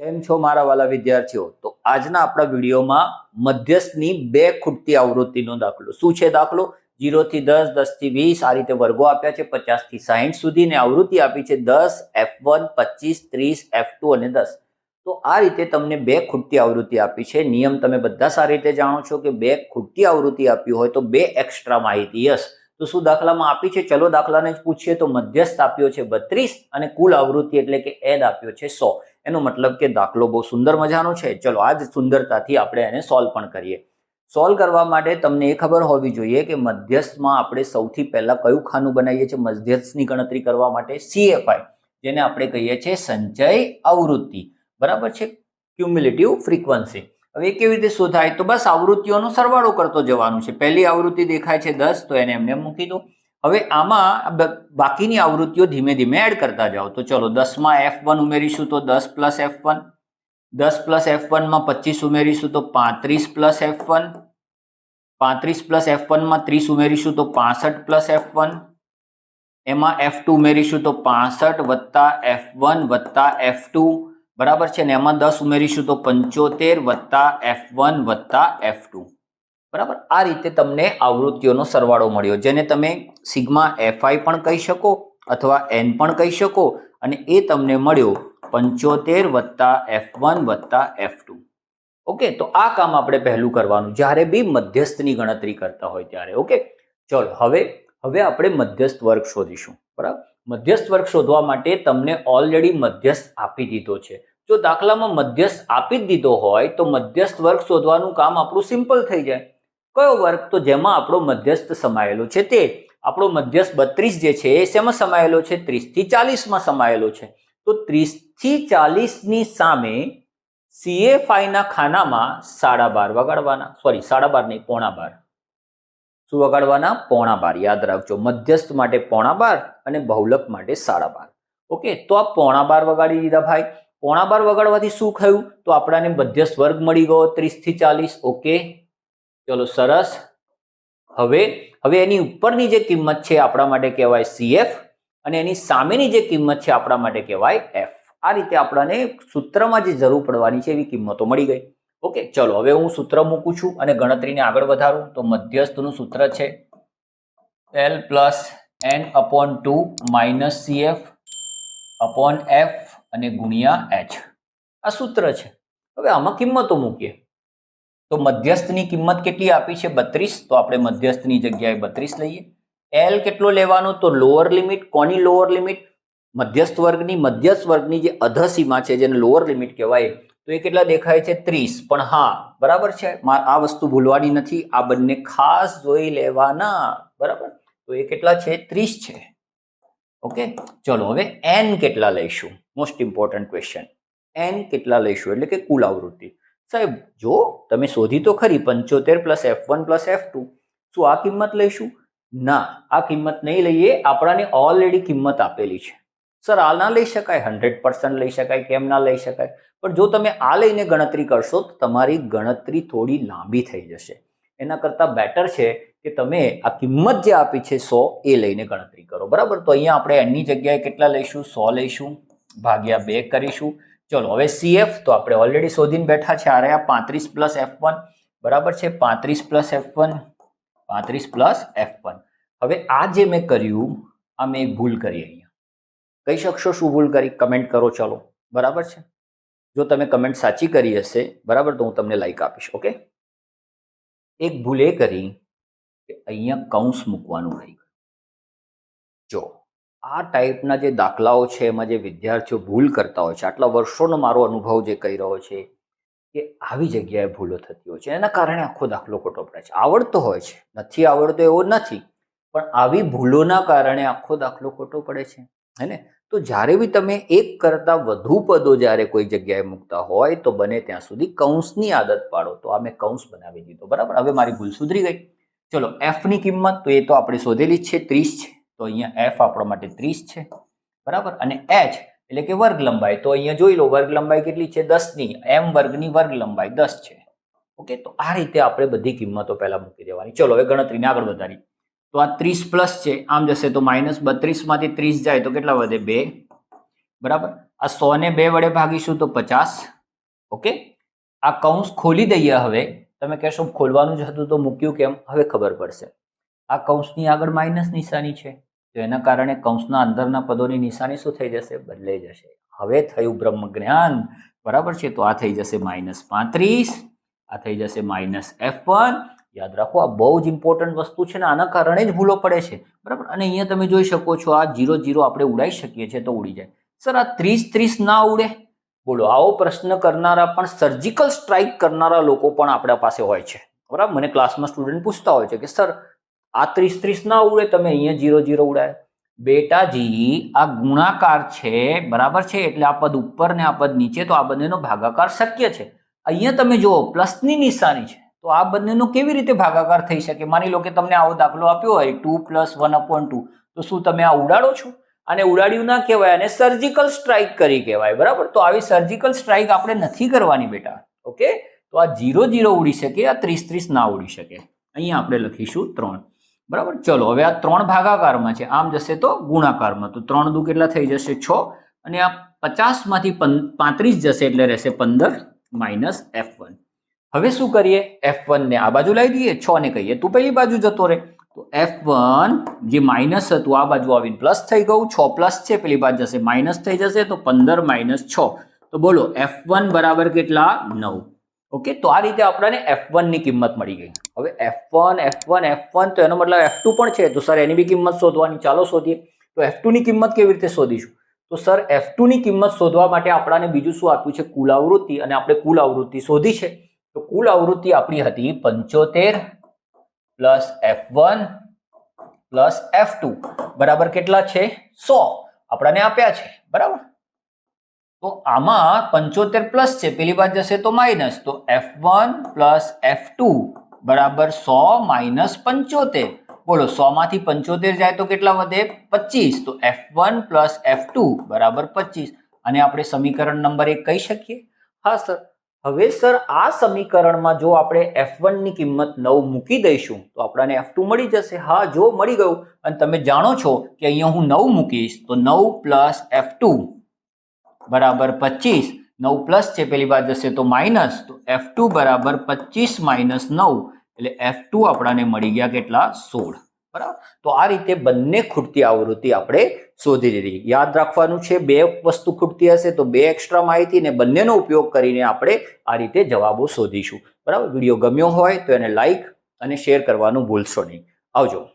કેમ છો મારા વાલા વિદ્યાર્થીઓ? તો આજના આપણા વિડીયોમાં મધ્યસ્થની બે ખૂટતી આવૃત્તિનો દાખલો. શું છે દાખલો? જીરોથી દસ, દસથી વીસ, આ રીતે વર્ગો આપ્યા છે, પચાસથી સાહીઠ સુધી ને આવૃત્તિ આપી છે દસ, એફ વન, પચીસ, ત્રીસ, એફ ટુ અને દસ. તો આ રીતે તમને બે ખૂટતી આવૃત્તિ આપી છે. નિયમ તમે બધા સારી રીતે જાણો છો કે બે ખૂટતી આવૃત્તિ આપી હોય તો બે એક્સ્ટ્રા માહિતી. યસ. તો શું દાખલામાં આપી છે? ચલો દાખલાને જ પૂછીએ. તો મધ્યસ્થ આપ્યો છે બત્રીસ અને કુલ આવૃત્તિ એટલે કે એડ આપ્યો છે સો. એનો મતલબ કે દાખલો બહુ સુંદર મજાનો છે. ચલો, આ જ સુંદરતાથી આપણે એને સોલ્વ પણ કરીએ. સોલ્વ કરવા માટે તમને એ ખબર હોવી જોઈએ કે મધ્યસ્થમાં આપણે સૌથી પહેલાં કયું ખાનું બનાવીએ છીએ? મધ્યસ્થની ગણતરી કરવા માટે સીએફઆઈ જેને આપણે કહીએ છીએ સંચય આવૃત્તિ. બરાબર છે? ક્યુમ્યુલેટિવ ફ્રીક્વન્સી હવે એ કેવી રીતે શોધાય? તો બસ આવૃત્તિઓનો સરવાળો કરતો જવાનું છે. પહેલી આવૃત્તિ દેખાય છે દસ, તો એને એમને મૂકી દો. હવે આમાં બાકીની આવૃત્તિઓ ધીમે ધીમે એડ કરતા જાઓ. તો ચલો, દસમાં એફ વન ઉમેરીશું તો દસ પ્લસ એફ વન દસ પ્લસ એફ વનમાં પચીસ ઉમેરીશું તો પાંત્રીસ પ્લસ એફ વન પાંત્રીસ પ્લસ એફ વનમાં ત્રીસ ઉમેરીશું તો પાસઠ પ્લસ એફ વન એમાં એફ ટુ ઉમેરીશું તો પાસઠ વત્તા એફ વન વત્તા એફ ટુ બરાબર છે ને? એમાં દસ ઉમેરીશું તો પંચોતેર વત્તા એફ વન વત્તા એફ ટુ બરાબર? આ રીતે તમને આવૃત્તિઓનો સરવાળો મળ્યો, જેને તમે સિગ્મા એફઆઈ પણ કહી શકો અથવા એન પણ કહી શકો અને એ તમને મળ્યો પંચોતેર વત્તા એફ વન વત્તા એફ ટુ. ઓકે, તો આ કામ આપણે પહેલું કરવાનું, જ્યારે બી મધ્યસ્થની ગણતરી કરતા હોય ત્યારે, ઓકે? ચલો, હવે હવે આપણે મધ્યસ્થ વર્ગ શોધીશું, બરાબર? મધ્યસ્થ વર્ગ શોધવા માટે તમને ઓલરેડી મધ્યસ્થ આપી દીધો છે. જો દાખલામાં મધ્યસ્થ આપી જ દીધો હોય, તો મધ્યસ્થ વર્ગ શોધવાનું કામ આપણું સિમ્પલ થઈ જાય. કયો વર્ગ તો જેમાં આપણો મધ્યસ્થ સમાયેલો છે તે? આપણો મધ્યસ્થ બત્રીસ જે છે એ શેમાં સમાયેલો છે? ત્રીસથી ચાલીસમાં સમાયેલો છે. તો ત્રીસથી ચાલીસની સામે સીએફઆઈના ખાનામાં સાડા બાર વગાડવાના, સોરી, સાડા બાર નહીં, પોણા બાર. શું વગાડવાના? પોણા બાર. યાદ રાખજો, મધ્યસ્થ માટે પોણા બાર અને બહુલક માટે સાડા બાર. ઓકે, તો આ પોણા બાર વગાડી દીધા ભાઈ. પોણા બાર વગાડવાથી શું થયું? તો આપણાને મધ્યસ્થ વર્ગ મળી ગયો ત્રીસથી ચાલીસ. ઓકે ચલો સરસ. હવે હવે એની ઉપરની જે કિંમત છે આપણા માટે કહેવાય સીએફ અને એની સામેની જે કિંમત છે આપણા માટે કહેવાય એફ આ રીતે આપણાને સૂત્રમાં જે જરૂર પડવાની છે એવી કિંમતો મળી ગઈ. ઓકે, ચલો હવે હું સૂત્ર મૂકું છું અને ગણતરીને આગળ વધારું. તો મધ્યસ્થનું સૂત્ર છે L plus N upon two minus CF upon F અને ગુણ્યા એચ આ સૂત્ર છે. હવે આમાં કિંમતો મૂકીએ. તો મધ્યસ્થની કિંમત કેટલી આપી છે? બત્રીસ. તો આપણે મધ્યસ્થની જગ્યાએ બત્રીસ લઈએ. એલ કેટલો લેવાનો? તો લોઅર લિમિટ કોની લોઅર લિમિટ મધ્યસ્થ વર્ગની. મધ્યસ્થ વર્ગની જે અધસીમા છે, જેને લોઅર લિમિટ કહેવાય, તો એ કેટલા દેખાય છે? ત્રીસ. પણ હા, બરાબર છે? આ વસ્તુ ભૂલવાની નથી. આ બંને ખાસ જોઈ લેવાના. બરાબર? તો એ કેટલા છે? ત્રીસ છે. ઓકે? ચલો, હવે એન કેટલા લઈશું? મોસ્ટ ઇમ્પોર્ટન્ટ ક્વેશ્ચન એન કેટલા લઈશું? એટલે કે કુલ આવૃત્તિ. સાહેબ, જો તમે શોધી તો ખરી પંચોતેર plus F one plus F two શું આ કિંમત લઈશું? ના, આ કિંમત નહીં લઈએ, આપણાને ઓલરેડી કિંમત આપેલી છે. સર, આ ના લઈ શકાય હંડ્રેડ પર્સન્ટ લઈ શકાય, કેમ ના લઈ શકાય? પણ જો તમે આ લઈને ગણતરી કરશો, તો તમારી ગણતરી થોડી લાંબી થઈ જશે. એના કરતાં બેટર છે કે તમે આ કિંમત જે આપી છે સો, એ લઈને ગણતરી કરો. બરાબર? તો અહીંયા આપણે એની જગ્યાએ કેટલા લઈશું? સો લઈશું, ભાગ્યા બે કરીશું. ચલો, હવે સીએફ તો આપણે ઓલરેડી શોધીને બેઠા છે. આ રહ્યા પાંત્રીસ પ્લસ એફ વન બરાબર છે? પાંત્રીસ પ્લસ એફ વન પાંત્રીસ પ્લસ એફ વન હવે આ જે મેં કર્યું, આ મેં એક ભૂલ કરી અહીંયા. કહી શકશો શું ભૂલ કરી? કમેન્ટ કરો, ચલો. બરાબર છે? જો તમે કમેન્ટ સાચી કરી હશે, બરાબર, તો હું તમને લાઈક આપીશ ઓકે એક ભૂલ એ કરી કે અહીંયા કૌંસ મૂકવાનું રહી ગયું. જો આ ટાઈપના જે દાખલાઓ છે, એમાં જે વિદ્યાર્થીઓ ભૂલ કરતા હોય છે, આટલા વર્ષોનો મારો અનુભવ જે કહી રહ્યો છે કે આવી જગ્યાએ ભૂલો થતી હોય છે. એના કારણે આખો દાખલો ખોટો પડે છે. આવડતો હોય છે. નથી આવડતો એવો નથી, પણ આવી ભૂલોના કારણે આખો દાખલો ખોટો પડે છે. હે ને? તો જ્યારે બી તમે એક કરતાં વધુ પદો જ્યારે કોઈ જગ્યાએ મૂકતા હોય, તો બને ત્યાં સુધી કૌંસની આદત પાડો. તો આ મેં કૌંસ બનાવી દીધો. બરાબર? હવે મારી ભૂલ સુધરી ગઈ. ચલો એફની કિંમત, તો એ તો આપણે શોધેલી જ છે, ત્રીસ છે. તો અહીંયા એફ આપણા માટે ત્રીસ છે, બરાબર? અને એચ એટલે કે વર્ગ લંબાઈ તો અહીંયા જોઈ લો વર્ગ લંબાઈ કેટલી છે? દસની, એમ વર્ગની વર્ગ લંબાઈ દસ છે. ઓકે? તો આ રીતે આપણે બધી કિંમતો પહેલા મૂકી દેવાની. ચલો, હવે ગણતરીને આગળ વધારી તો આ ત્રીસ પ્લસ છે, આમ જશે તો માઇનસ બત્રીસમાંથી ત્રીસ જાય તો કેટલા વધે? બે. બરાબર? આ સો ને બે વડે ભાગીશું તો પચાસ. ઓકે? આ કૌંસ ખોલી દઈએ હવે. તમે કહેશો, ખોલવાનું જ હતું તો મૂક્યું કેમ? હવે ખબર પડશે. આ કૌંસની આગળ માઇનસ નિશાની છે. તો એના કારણે કૌંસના અંદરના પદોની નિશાની શું થઈ જશે? બદલાઈ જશે. હવે થયું બ્રહ્મ જ્ઞાન. બરાબર છે? તો આ થઈ જશે માઇનસ પાંત્રીસ. આ થઈ જશે માઇનસ એફ વન. યાદ રાખો, આ બહુ જ ઇમ્પોર્ટન્ટ વસ્તુ છે ને, આના કારણે જ ભૂલો પડે છે. બરાબર? અને અહીંયા તમે જોઈ શકો છો, આ જીરો જીરો આપણે ઉડાઈ શકીએ છીએ તો ઉડી જાય. સર, આ ત્રીસ ત્રીસ ના ઉડે. બોલો, આવો પ્રશ્ન કરનારા પણ સર્જિકલ સ્ટ્રાઇક કરનારા લોકો પણ આપણા પાસે હોય છે. બરાબર? મને ક્લાસમાં સ્ટુડન્ટ પૂછતા હોય છે કે, સર આ ત્રીસ ત્રીસ ના ઉડે, તમે અહીંયા જીરો જીરો ઉડાય. બેટાજી, આ ગુણાકાર છે, બરાબર છે? એટલે આ પદ ઉપર ને આ પદ નીચે, તો આ બંનેનો ભાગાકાર શક્ય છે. અહીંયા તમે જુઓ, પ્લસની નિશાની છે. તો આ બંનેનો કેવી રીતે ભાગાકાર થઈ શકે? માની લો કે તમને આવો દાખલો આપ્યો હોય, two plus one upon two. તો શું તમે આ ઉડાડો છો? અને ઉડાડ્યું ના કહેવાય અને સર્જિકલ સ્ટ્રાઇક કરી કહેવાય, બરાબર? તો આવી સર્જિકલ સ્ટ્રાઇક આપણે નથી કરવાની બેટા, ઓકે? તો આ જીરો જીરો ઉડી શકે, આ ત્રીસ ત્રીસ ના ઉડી શકે. અહીંયા આપણે લખીશું ત્રણ. બરાબર? ચલો, હવે આ ત્રણ ભાગાકારમાં છે. આમ જશે તો ગુણાકારમાં. તો ત્રણ દુ કેટલા થઈ જશે? છ. અને આ પચાસમાંથી પાંત્રીસ જશે એટલે રહેશે પંદર માઇનસ એફ વન. હવે શું કરીએ? એફ ને આ બાજુ લાવી દઈએ, છ ને કહીએ. તું પેલી બાજુ જતો રહે. તો એફ વન જે માઇનસ હતું, આ બાજુ આવીને પ્લસ થઈ ગયું. છ પ્લસ છે, પેલી બાજુ જશે માઇનસ થઈ જશે, તો પંદર માઇનસ છ. તો બોલો, એફ વન બરાબર કેટલા? નવ. ઓકે તો આ રીતે આપણને એફની કિંમત મળી ગઈ. હવે F one F one F one તો એનો મતલબ એફ પણ છે, તો સર એની બી કિંમત શોધવાની. ચાલો શોધીએ. તો એફની કિંમત કેવી રીતે શોધીશું? તો સર એફની કિંમત શોધવા માટે આપણાને બીજું શું આપ્યું છે? કુલ આવૃત્તિ, અને આપણે કુલ આવૃત્તિ શોધી છે. તો કુલ આવૃત્તિ આપણી હતી પંચોતેર plus F one plus F two બરાબર કેટલા છે? સો. આપણાને આપ્યા છે. બરાબર? તો આમાં પંચોતેર પ્લસ છે. પેલી બાજુ જશે તો માઇનસ તો F one plus F two બરાબર સો માઇનસ પંચોતેર. બોલો, સો માંથી પંચોતેર જાય તો કેટલા વધે? પચીસ. તો F one plus F two બરાબર પચીસ. અને આપણે સમીકરણ નંબર એક કહી શકીએ? હા, સર. હવે, સર, આ સમીકરણમાં જો આપણે એફની કિંમત નવ મૂકી દઈશું, તો આપણને એફ મળી જશે. હા, જો મળી ગયું. અને તમે જાણો છો કે અહીંયા હું નવ મૂકીશ, તો નવ પ્લસ એફ બરાબર પચીસ. નવ પ્લસ છે, પેલી બાદ જશે તો માઇનસ તો એફ ટુ બરાબર પચીસ માઇનસ નવ. એટલે એફ ટુ આપણાને મળી ગયા કેટલા? સોળ. બરાબર? તો આ રીતે બંને ખૂટતી આવૃત્તિ આપણે શોધી લીધી. યાદ રાખવાનું છે, બે વસ્તુ ખૂટતી હશે તો બે એક્સ્ટ્રા માહિતી ને બંનેનો ઉપયોગ કરીને આપણે આ રીતે જવાબો શોધીશું. બરાબર? વીડિયો ગમ્યો હોય તો એને લાઈક અને શેર કરવાનું ભૂલશો નહીં. આવજો.